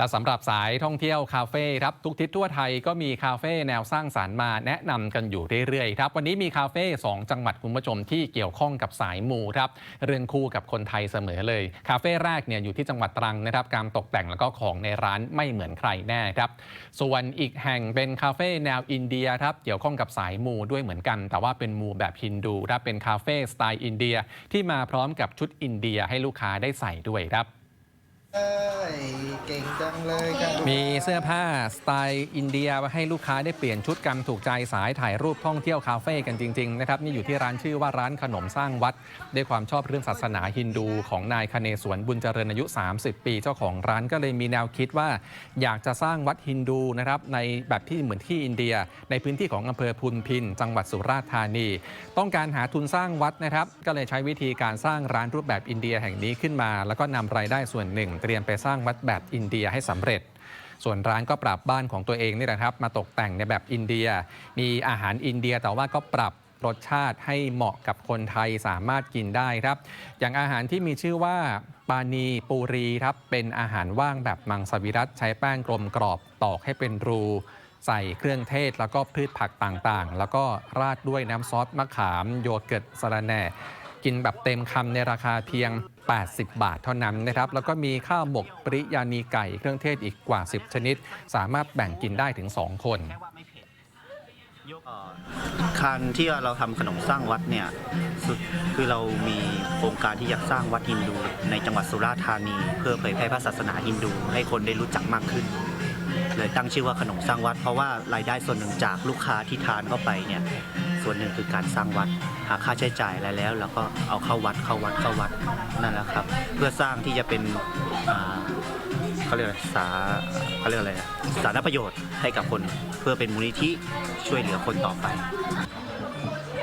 และสำหรับสายท่องเที่ยวคาเฟ่ครับทุกทิศทั่วไทยก็มีคาเฟ่แนวสร้างสารรค์มาแนะนำกันอยู่เรื่อยๆครับวันนี้มีคาเฟ่สองจังหวัดคุณผู้ชมที่เกี่ยวข้องกับสายมูครับเรื่องคู่กับคนไทยเสมอเลย คาเฟ่แรกเนี่ยอยู่ที่จังหวัดตรังนะครับการตกแต่งแล้วก็ของในร้านไม่เหมือนใครแน่ครับส่วนอีกแห่งเป็นคาเฟ่แนวอินเดียครับเกี่ยวข้องกับสายมูด้วยเหมือนกัน แต่ว่าเป็นมูแบบฮินดูครับเป็นคาเฟ่สไตล์อินเดียที่มาพร้อมกับชุดอินเดียให้ลูกค้าได้ใส่ด้วยครับ เอ้ยเก่งจังเลยครับมีเสื้อผ้าสไตล์อินเดียมาให้ลูกค้าได้เปลี่ยนชุดกันถูกใจสายถ่ายรูปท่องเที่ยวคาเฟ่กันจริง ๆ นะครับ นี่อยู่ที่ร้านชื่อว่าร้านขนมสร้างวัด ด้วยความชอบเรื่องศาสนาฮินดูของนายคเนศวรบุญเจริญอายุ 30 ปี เจ้าของร้านก็เลยมีแนวคิดว่า อยากจะสร้างวัดฮินดูนะครับในแบบที่เหมือนที่อินเดีย ในพื้นที่ของอำเภอพุนพิน จังหวัดสุราษฎร์ธานี ต้องการหาทุนสร้างวัดนะครับ ก็เลยใช้วิธีการสร้างร้านรูปแบบอินเดียแห่งนี้ขึ้นมา แล้วก็นำรายได้ส่วนหนึ่งเตรียมไปสร้างวัดแบบอินเดียให้สำเร็จ ส่วนร้านก็ปรับบ้านของตัวเองนี่แหละครับ มาตกแต่งในแบบอินเดีย มีอาหารอินเดียแต่ว่าก็ปรับรสชาติให้เหมาะกับคนไทยสามารถกินได้ครับ อย่างอาหารที่มีชื่อว่าปานีปูรีครับ เป็นอาหารว่างแบบมังสวิรัตใช้แป้งกลมกรอบตอกให้เป็นรู ใส่เครื่องเทศแล้วก็พืชผักต่างๆ แล้วก็ราดด้วยน้ำซอสมะขาม โยเกิร์ตสะระแหน่ กินแบบเต็มคำในราคาเพียง 80 บาทเท่านั้นนะครับ แล้วก็มีข้าวหมกปริยานีไก่เครื่องเทศอีกกว่า 10 ชนิด สามารถแบ่งกินได้ถึง 2 คนการที่เราทำขนมสร้างวัดเนี่ยคือเรามีโครงการที่อยากสร้างวัดฮินดู ในจังหวัดสุราษฎร์ธานี เพื่อเผยแพร่พระศาสนาฮินดู ให้คนได้รู้จักมากขึ้น เลยตั้งชื่อว่าขนมสร้างวัด เพราะว่ารายได้ส่วนหนึ่งจากลูกค้าที่ทานเข้าไปเนี่ยส่วนหนึ่งคือการสร้างวัด หาค่าใช้จ่ายอะไรแล้วเราก็เอาเข้าวัดเข้าวัดเข้าวัดนั่นแหละครับ เพื่อสร้างที่จะเป็นเขาเรียกอะไรสาเขาเรียกอะไรสารประโยชน์ให้กับคนเพื่อเป็นมูลนิธิช่วยเหลือคนต่อไป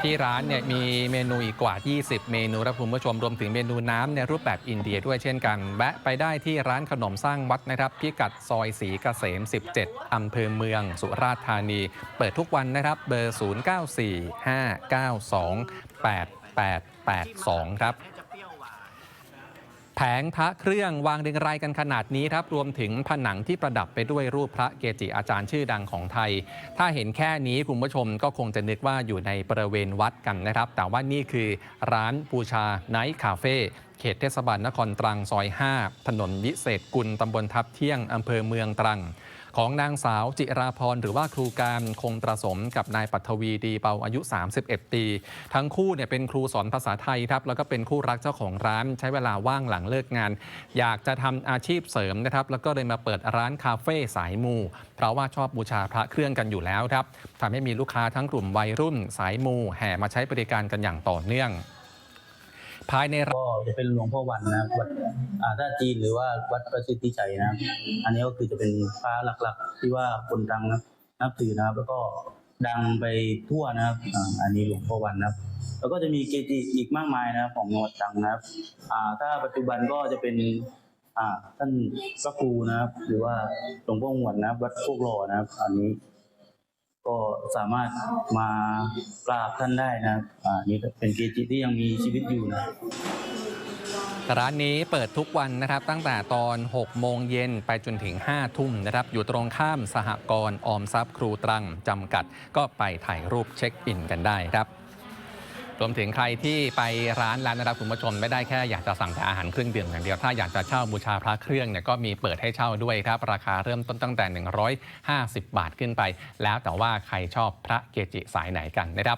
ที่ร้านเนี่ยมีเมนูอีกกว่า 20 เมนูครับคุณผู้ชมรวมถึงเมนูน้ำในรูปแบบอินเดียด้วยเช่นกัน แวะไปได้ที่ร้านขนมสร้างวัดนะครับ พิกัดซอยสีเกษม 17 อำเภอเมือง สุราษฎร์ธานี เปิดทุกวันนะครับเบอร์ 0945928882 ครับ แผงพระเครื่องวางเรียงรายกันขนาดนี้ครับ รวมถึงผนังที่ประดับไปด้วยรูปพระเกจิอาจารย์ชื่อดังของไทย ถ้าเห็นแค่นี้คุณผู้ชมก็คงจะนึกว่าอยู่ในบริเวณวัดกันนะครับ แต่ว่านี่คือร้านปูชาไนท์คาเฟ่เขตเทศบาลนครตรังซอย 5 ถนนวิเศษกุลตำบลทับเที่ยงอำเภอเมืองตรัง ของนางสาวจิราพรหรือว่าครูการคงตระสมกับนายปัทวีดีเปาอายุ 31 ปี ทั้งคู่เนี่ยเป็นครูสอนภาษาไทยครับแล้วก็เป็นคู่รักเจ้าของร้านใช้เวลาว่างหลังเลิกงาน อยากจะทำอาชีพเสริมนะครับแล้วก็เลยมาเปิดร้านคาเฟ่สายมู เพราะว่าชอบบูชาพระเครื่องกันอยู่แล้วครับทำให้มีลูกค้าทั้งกลุ่มวัยรุ่นสายมู แห่มาใช้บริการกันอย่างต่อเนื่อง ภายในก็จะเป็นหลวงพ่อวันนะครับวัดอ่าถ้าจีนหรือว่าวัดประสิทธิชัยนะครับอันนี้ก็คือจะเป็นพระหลักๆ ที่ว่าคนดังนะนับถือนะครับ แล้วก็ดังไปทั่วนะครับอ่าอันนี้หลวงพ่อวันนะครับ แล้วก็จะมีเกจิอีกมากมายนะครับของจังหวัดตรังนะครับอ่าถ้าปัจจุบันก็จะเป็นอ่าท่านพระครูนะครับ หรือว่าหลวงพ่อหวนนะครับ วัดโคกหล่อนะครับ อันนี้ ก็สามารถมากราบท่านได้นะครับอ่านี่เป็นเกจิที่ยังมีชีวิตอยู่นะ ร้านนี้เปิดทุกวันนะครับตั้งแต่ตอน 6 โมงเย็นไปจนถึง 5 ทุ่มนะครับ อยู่ตรงข้ามสหกรณ์ออมทรัพย์ครูตรังจำกัด ก็ไปถ่ายรูปเช็คอินกันได้ครับ รวมถึงใครที่ไปร้านแล้วนะครับคุณผู้ชมไม่ได้แค่อยากจะสั่งแต่อาหารเครื่องดื่มอย่างเดียวถ้าอยากจะเช่าบูชาพระเครื่องเนี่ยก็มีเปิดให้เช่าด้วยครับราคาเริ่มต้นตั้งแต่ 150 บาทขึ้นไป แล้วแต่ว่าใครชอบพระเกจิสายไหนกันนะครับ